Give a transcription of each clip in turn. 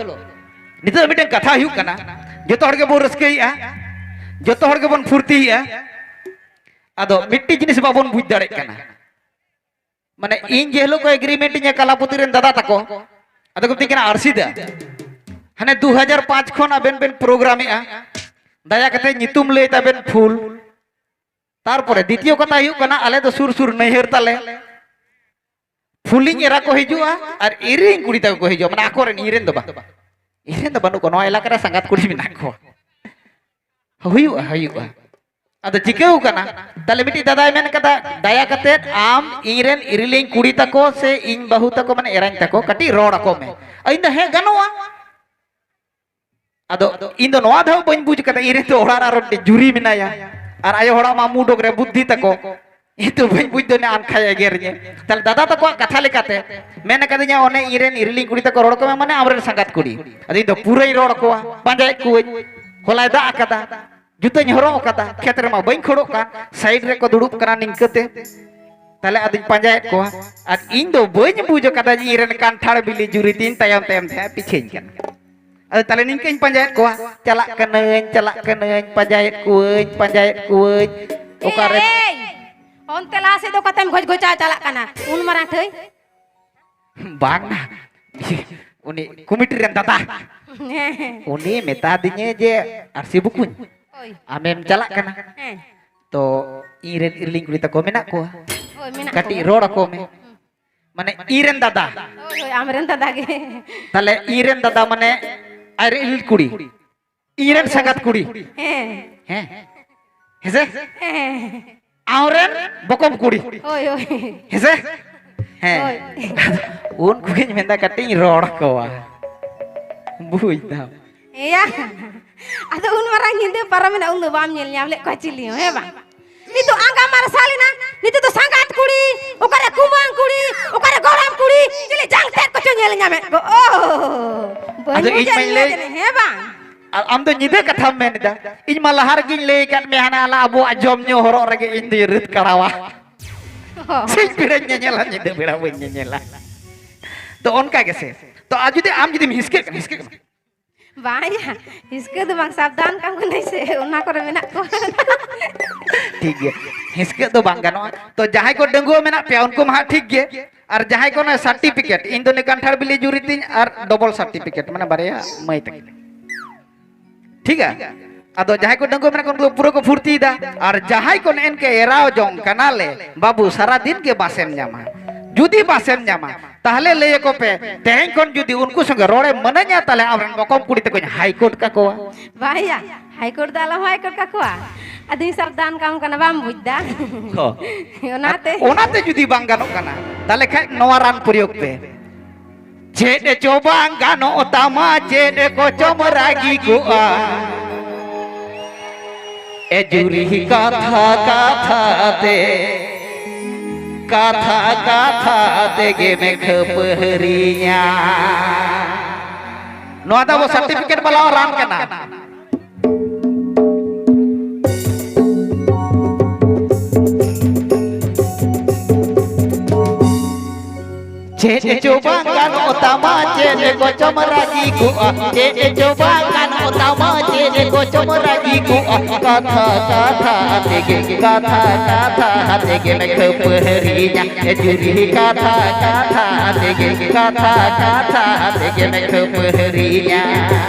ᱪᱚᱞᱚ ᱱᱤᱛᱚᱜ ᱢᱤᱫᱴᱟᱝ ᱠᱟᱛᱷᱟ ᱦᱩᱭᱩᱜ ᱠᱟᱱᱟ ᱡᱚᱛᱚ ᱦᱚᱲ ᱜᱮᱵᱚᱱ ᱨᱟᱹᱥᱠᱟᱹᱭᱮᱜᱼᱟ ᱡᱚᱛᱚ ᱦᱚᱲ ᱜᱮᱵᱚᱱ ᱯᱷᱩᱨᱛᱤᱭᱮᱜᱼᱟ ᱟᱫᱚ ᱢᱤᱫᱴᱤᱡ ᱡᱤᱱᱤᱥ ᱵᱟᱵᱚᱱ ᱵᱩᱡᱽ ᱫᱟᱲᱮᱭᱟᱜ ᱠᱟᱱᱟ ᱢᱟᱱᱮ ᱤᱧ ᱡᱮ ᱦᱤᱞᱳᱜ ᱠᱚ ᱮᱜᱨᱤᱢᱮᱱᱴ ᱤᱧᱟ ᱠᱟᱞᱟᱯᱚᱛᱤ ᱨᱮᱱ ᱫᱟᱫᱟ ᱛᱟᱠᱚ ᱟᱫᱚ ᱠᱚ ᱢᱤᱛᱟᱹᱧ ᱠᱟᱱᱟ ᱟᱨᱥᱤᱫᱟ ᱦᱟᱱᱮ 2005 ᱠᱷᱚᱱ ᱟᱵᱮᱱ ᱵᱮᱱ ᱯᱨᱳᱜᱨᱟᱢᱮᱜᱼᱟ ᱫᱟᱭᱟ ᱠᱟᱛᱮ ᱧᱩᱛᱩᱢ ᱞᱟᱹᱭ ᱛᱟᱵᱮᱱ ᱯᱷᱩᱞ ᱛᱟᱨᱯᱚᱨᱮ ᱫᱤᱛᱤᱭᱚ ᱠᱟᱛᱷᱟ ᱦᱩᱭᱩᱜ ᱠᱟᱱᱟ ᱟᱞᱮ ᱫᱚ ᱥᱩᱨ ᱥᱩᱨ ᱱᱟᱹᱭᱦᱟᱹᱨ ᱛᱟᱞᱮ ᱯᱷᱩᱞᱤᱧ ᱮᱨᱟ ᱠᱚ ᱦᱤᱡᱩᱜᱼᱟ ᱟᱨ ᱤᱨᱤᱧ ᱠᱩᱲᱤ ᱛᱟᱠᱚ ᱠᱚ ᱦᱤᱡᱩᱜᱼᱟ ᱢᱟᱱᱮ ᱟᱠᱚᱨᱮᱱ ᱤᱧᱨᱮᱱ ᱫᱚ ᱵᱟᱝ ಇಲ್ಲಿಂದ ಬಂದು ಕೊನೋ ಇಲಾಖೆ ಸಂಗಾತ್ ಕುಡಿ ನಾಕು ಹಯ್ಯು ಹಯ್ಯು ಅದು ಚಿಕ್ಕೇವು ಕನ ತಲೆ ಬಿಟ್ಟು ದದಾಯ ಮೇನ್ ಕದ ದಯಾ ಕತೆ ಆಮ್ ಇರೆನ್ ಇರಿಲಿಂಗ್ ಕುಡಿ ತಕೋ ಸೆ ಇಂಗ್ ಬಹು ತಕೋ ಮನೆ ಎರಂಗ್ ತಕೋ ಕಟಿ ರೋಡ್ ಅಕೋ ಮೆ ಇಂದ ಹೇ ಗನುವ ಅದು ಇಂದ ನೋವಾ ಧಾವ ಬಂದ್ ಬುಜ್ ಕದ ಇರೆ ತೋ ಹೊಡಾರ ಜುರಿ ಮಿನಾಯ ಆರ್ ಆಯೋ ಹೊಡಾ ಮಾ ಮುಡೋಗ್ರೆ ಬುದ್ಧಿ ತಕೋ itu bai bujdo ne an khaya gernye tal dada ta le katha lekate mene kadinya one iren irling kuri ta korod ko mane amren sangat kuri. Adi do purai rod kua, panjay ku kola da akata juta nyoro kata. Khetre ma bain khodo kan. Side re ko durup kana ningkate tale adi panjay ko ad bujo kata ji iren kan thar bili juri tin tayam tayam the piche kan. Ada tali ningkain panjay kua, calak kanen chalak kanen panjay ku panjay ku ukare Katem goj goja calak kana. Un marang theuy. bang nah uni komite ren tata uni meta dinya je arsi bukuñ Oi. amem calak kana Eh. to iren irling kulita ko menak ko Oi, menak. kati roda ko me মানে ইরেন দাদা amren ta dage. তাহলে ইরেন দাদা মানে আরে ইল কুড়ি Irene Sagat কুড়ি Eh. হ্যাঁ হেসে Eh. আওরেন বকম কুড়ি Oi, oi. হেসে হ্যাঁ. উন কুকিং মেন্দা কাটিং রড কোয়া বুঝ দাও Iya. Ada un marang hinde para mena un bam nyel nyamle ko cili he bang. Itu angka marsalina, itu tuh sangat kuri, ukare kumang kuri, ukare goram kuri, cili jangtet ko nyel nyame. Go oh. Ada Banyu ing main আর আমদে নিদে কথা মেনদা in মা লাহার গিন লেই কান মেহানা আলা আবু আজম নি হরো রেগে in the রিত কাড়াওয়া সেই পিড়ে নেলা নিদে পিড়া বই নেলা তো অনকা গেছে তো আজ যদি আম যদি হিসকে হিসকে বায়া হিসকে তো বাং সাবধান কাম কইছে ওনা করে মেনা কো ঠিক গে হিসকে তো বাং গানো তো যাহাই কো ডেঙ্গুয়া মেনা পে উনকো মা ঠিক গে আর যাহাই কোন সার্টিফিকেট ইন্দো নিকান্ঠার বিলি জুরিতিন আর ডবল সার্টিফিকেট মানে বারে মাই তাকিনা ठीक है अदो जहां को डंगो मेरा को पूरा को फुर्ती दा और जहां को इनके एराव जों कनाले बाबू सारा दिन के बासेम जामा जुदी बासेम जामा তাহলে ᱞᱟᱹᱭ ᱟᱠᱚ ᱯᱮ ᱛᱮᱦᱮᱧ ᱠᱷᱚᱱ ᱡᱩᱫᱤ ᱩᱱᱠᱩ ᱥᱚᱸᱜᱮ ᱨᱚᱲᱮ ᱢᱟᱱᱟᱧᱟ ᱛᱟᱦᱞᱮ ᱟᱵᱨᱮᱱ ᱵᱚᱠᱚᱢ ᱠᱩᱲᱤ ᱛᱮᱠᱚᱧ ᱦᱟᱭᱠᱳᱨᱴ ᱠᱟᱠᱚᱣᱟ ᱵᱟᱭᱟ ᱦᱟᱭᱠᱳᱨᱴ ᱫᱚ ᱟᱞᱚ ᱦᱟᱭᱠᱳᱨᱴ ᱠᱟᱠᱚᱣᱟ ᱟᱫᱚ ᱦᱤᱥᱟᱹᱵ ᱫᱟᱱ ᱠᱟᱢ ᱠᱟᱱᱟ ᱵᱟᱢ ᱵᱩᱡᱽ ᱫᱟ ᱚᱱᱟᱛᱮ ᱚᱱᱟᱛᱮ ᱡᱩᱫᱤ ᱵᱟᱝ ᱜᱟᱱᱚᱜ ᱠᱟᱱᱟ ᱛᱟᱦᱞᱮ ᱠᱷᱟᱡ ᱱᱚᱣᱟ ᱨᱟᱱ ᱯᱨᱚᱭᱳᱜᱽ ᱯᱮ জেডে চোবাং গানো তামা জেডে কো চমরাগি গোয়া এ জুরি কথা কথাতে কথা কথাতে গেমে খপহরিয়া নোয়া দাবো সার্টিফিকেট বলাও রান কানা चेने जो बांगन उतामा चेने को चमरागी गुआ चेने जो बांगन उतामा चेने को चमरागी गुआ काथा काथा तेगे कथा काथा के मैं खुपहरी ना जुरी काथा काथा तेगे काथा काथा तेगे मैं खुपहरी ना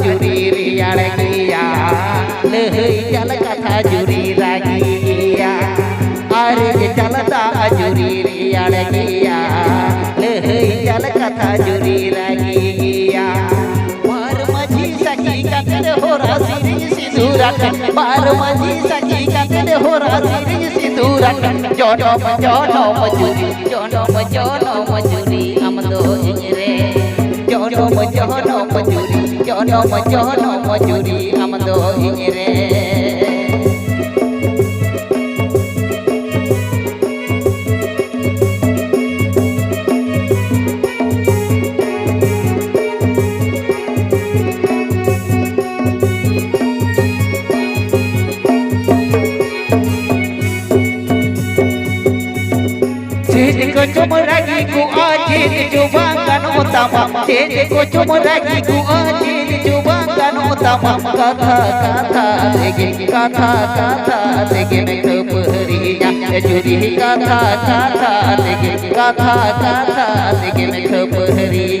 जुरी रियाड़ गिया लहई चल कथा जुरी अरे चलता जुरी रियाड़ गिया कथा बार मजी सखी कतर सखी कतर जोनो जोनो मजूरी जोनो मजूरी हम दो চহন মজুরি চহন চহন মজুরি আমদো ইরে Chinko chumuragi ku a chin chubangan utama Chinko chumuragi ku a chin chubangan utama Kata tha degin tha thế degin keperinya tha kata tha thế kata mình degin keperinya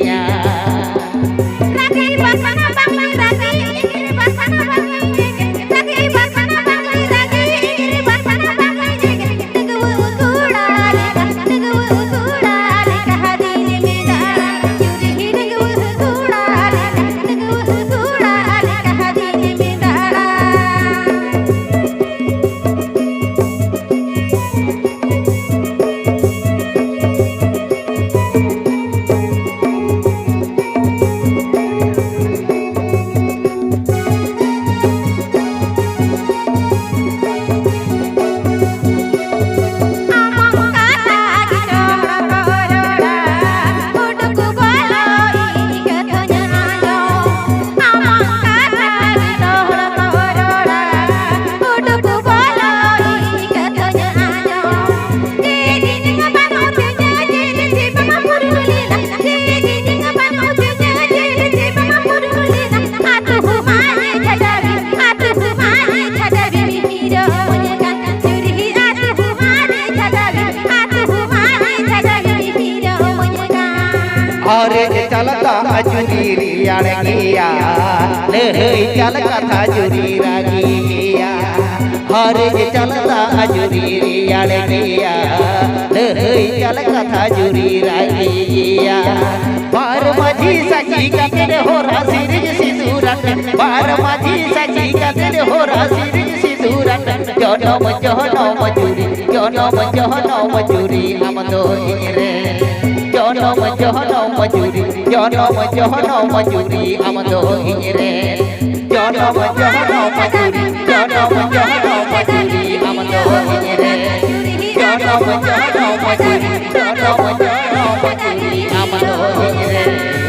চুরি আর গিয়া লে রে চল কথা চুরি রাগি গিয়া হরে যে চলতা জুরি আর গিয়া লে রে চল কথা জুরি রাগি গিয়া বার মাঝি সাকি কাদের হো রাশি রে সিঁদুরাট বার জনম জনম চুরি জনম জনম চুরি আমদো মজুরি জনম জনম মজুরি আমদো ইরে জনম জনম মজুরি জনম জনম মজুরি আমাদের জনম জনম মজুরি জনম জনম মজুরি আমাদের